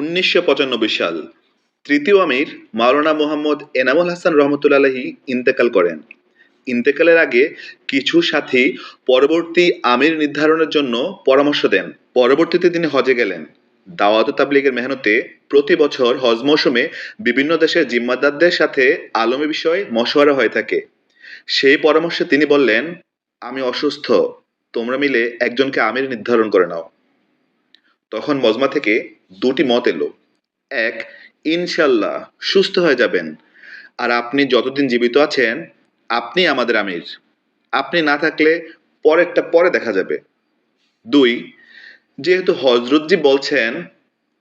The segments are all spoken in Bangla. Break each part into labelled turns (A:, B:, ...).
A: উনিশশো পঁচানব্বই সাল তৃতীয় আমির মাওলানা মোহাম্মদ এনামুল হাসান রহমতুল্লাহি ইন্তেকাল করেন। ইন্তেকালের আগে কিছু সাথী পরবর্তী আমির নির্ধারণের জন্য পরামর্শ দেন। পরবর্তীতে তিনি হজে গেলেন। দাওয়াত তাবলিগের মেহনতে প্রতি বছর হজ মৌসুমে বিভিন্ন দেশের জিম্মাদারদের সাথে আলমী বিষয়ে মশওয়ারা হয়ে থাকে। সেই পরামর্শে তিনি বললেন, আমি অসুস্থ। তোমরা মিলে একজনকে আমির নির্ধারণ করে নাও। তখন মজমা থেকে দুটি মত এলো। এক, ইনশাল্লাহ, সুস্থ হয়ে যাবেন। আর আপনি যতদিন জীবিত আছেন, আপনি আমাদের আমির। আপনি না থাকলে পরেরটা পরে দেখা যাবে। দুই, যেহেতু হজরতজি বলছেন,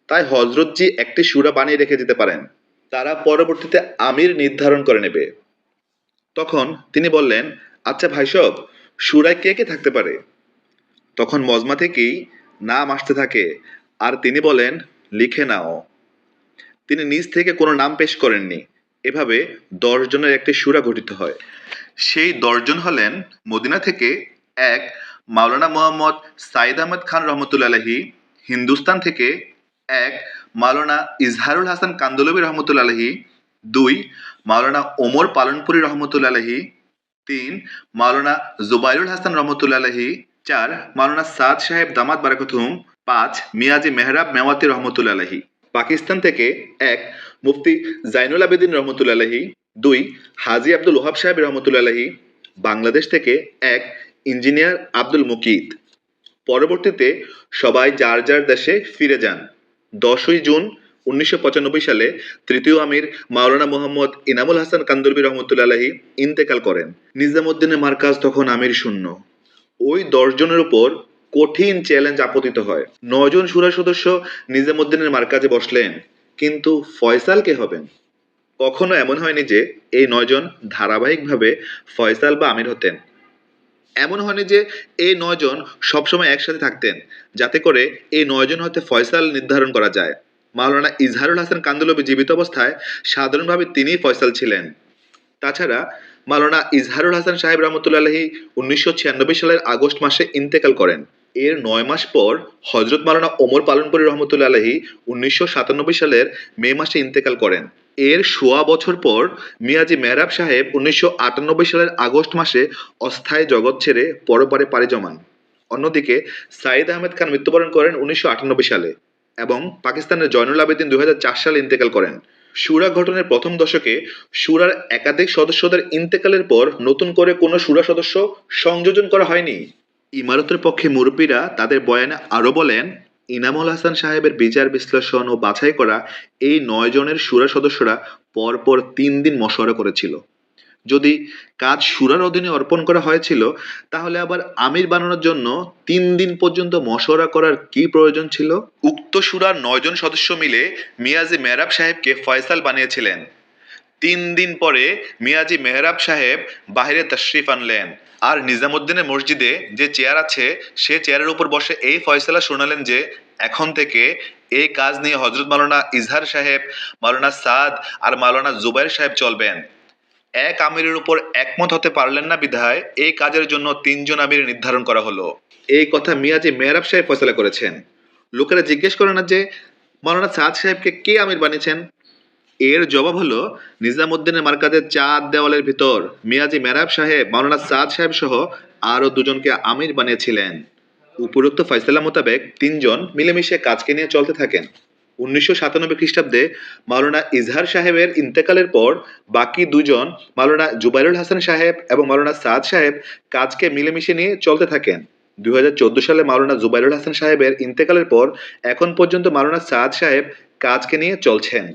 A: তাই হজরতজি একটি সুরা বানিয়ে রেখে দিতে পারেন। তারা পরবর্তীতে আমির নির্ধারণ করে নেবে। তখন তিনি বললেন আচ্ছা ভাইসব সুরায় কে কে থাকতে পারে? তখন মজমা থেকেই নাম আসতে থাকে। আর তিনি বলেন, লিখে নাও। তিনি নিজ থেকে কোনো নাম পেশ করেননি। এভাবে দশ জনের একটি সুরা গঠিত হয়। সেই দশজন হলেন মদিনা থেকে এক মাওলানা মোহাম্মদ সাইদ আহমদ খান রহমতুল্লাহি হিন্দুস্তান থেকে এক মাওলানা ইজহারুল হাসান কান্দলবী রহমতুল্লাহি দুই মাওলানা ওমর পালনপুরি রহমতুল্লাহি তিন মাওলানা জুবাইরুল হাসান রহমতুল্লাহি চার মাওলানা সাদ সাহেব দামাত বারাকতুম পাঁচ মিয়াজি মেহরাব মেওয়াতি রহমতুল্লাহি পাকিস্তান থেকে এক মুফতি জাইনুল আবেদিন রহমতুল্লাহি দুই হাজি আব্দুল ওহাব সাহেব রহমতুল্লাহি বাংলাদেশ থেকে এক ইঞ্জিনিয়ার আব্দুল মুকিদ পরবর্তীতে সবাই যার যার দেশে ফিরে যান। দশই জুন উনিশশো পঁচানব্বই সালে তৃতীয় আমির মাওলানা মোহাম্মদ ইনামুল হাসান কান্দরবি রহমতুল্লাহি ইন্তেকাল করেন। নিজামুদ্দিনের মার্কাজ তখন আমির শূন্য। ওই দশজনের উপর কঠিন চ্যালেঞ্জ আপতিত হয়। নয়জন সুরা সদস্য নিজামুদ্দিনের মার্কাজে বসলেন, কিন্তু ফয়সাল কে হবেন? কখনো এমন হয়নি যে এই নয়জন ধারাবাহিকভাবে ফয়সাল বা আমির হতেন। এমন হয়নি যে এই নয়জন সবসময় একসাথে থাকতেন, যাতে করে এই নয়জন হতে ফয়সাল নির্ধারণ করা যায়। মাওলানা ইজহারুল হাসান কান্দুলবি জীবিত অবস্থায় সাধারণভাবে তিনিই ফয়সাল ছিলেন। তাছাড়া মালানা ইজহারুল হাসান সাহেব রহমতুল্লাহি উনিশশো ছিয়ানব্বই সালের আগস্ট মাসে ইন্তেকাল করেন। এর নয় মাস পর হজরত মালানা ওমর পালনপুরি রহমতুল্লাহি উনিশশো সাতানব্বই সালের মে মাসে ইন্তেকাল করেন। এর সোয়া বছর পর মিয়াজি মেহরাব সাহেব উনিশশো আটানব্বই সালের আগস্ট মাসে অস্থায়ী জগৎ ছেড়ে পরপারে পাড়ি জমান। অন্যদিকে সাইদ আহমেদ খান মৃত্যুবরণ করেন উনিশশো আটানব্বই সালে এবং পাকিস্তানের জয়নুল আবেদিন দু হাজার চার সালে ইন্তেকাল করেন। সুরা গঠনের প্রথম দশকে সুরার একাধিক সদস্যদের ইন্তেকালের পর নতুন করে কোনো সুরা সদস্য সংযোজন করা হয়নি। ইমারতের পক্ষে মুরব্বীরা তাদের বয়ানে আরও বলেন, ইনামুল হাসান সাহেবের বিচার, বিশ্লেষণ ও বাছাই করা এই নয় জনের সুরা সদস্যরা পরপর তিন দিন মশওয়ারা করেছিল। যদি কাজ সুরার অধীনে অর্পণ করা হয়েছিল, তাহলে আবার আমির বানানোর জন্য তিন দিন পর্যন্ত মশওয়ারা করার কি প্রয়োজন ছিল? উক্ত সুরার নয়জন সদস্য মিলে মিয়াজি মেহরাব সাহেবকে ফয়সাল বানিয়েছিলেন। তিন দিন পরে মিয়াজি মেহরাব সাহেব বাহিরে তশরিফ আনলেন। আর নিজামুদ্দিনের মসজিদে যে চেয়ার আছে, সে চেয়ারের উপর বসে এই ফয়সালা শোনালেন যে, এখন থেকে এই কাজ নিয়ে হজরত মালানা ইজহার সাহেব মালানা সাদ আর মালানা জুবাইর সাহেব চলবেন। এক আমিরের উপর একমত হতে পারলেন না বিধায় এই কাজের জন্য তিনজন আমির নির্ধারণ করা হলো। এই কথা মিয়াজি মেহরাব সাহেব ফয়সলা করেছেন। লোকেরা জিজ্ঞেস করে না যে মাওলানা সাদ সাহেবকে কে আমির বানিয়েছেন? এর জবাব হলো, নিজামুদ্দিনের মার্কাজের চাঁদ দেওয়ালের ভিতর মিয়াজি মেহরাব সাহেব মাওলানা সাদ সাহেব সহ আরও দুজনকে আমির বানিয়েছিলেন। উপরোক্ত ফয়সলা মোতাবেক তিনজন মিলেমিশে কাজকে নিয়ে চলতে থাকেন। উনিশশো সাতানব্বই খ্রিস্টাব্দে মাওলানা ইজহার সাহেবের ইন্তেকালের পর বাকি দুজন মাওলানা জুবাইরুল হাসান সাহেব এবং মাওলানা সাদ সাহেব কাজকে মিলেমিশে নিয়ে চলতে থাকেন। দু হাজার চোদ্দ সালে মাওলানা জুবাইরুল হাসান সাহেবের ইন্তেকালের পর এখন পর্যন্ত মাওলানা সাদ সাহেব কাজকে নিয়ে চলছেন।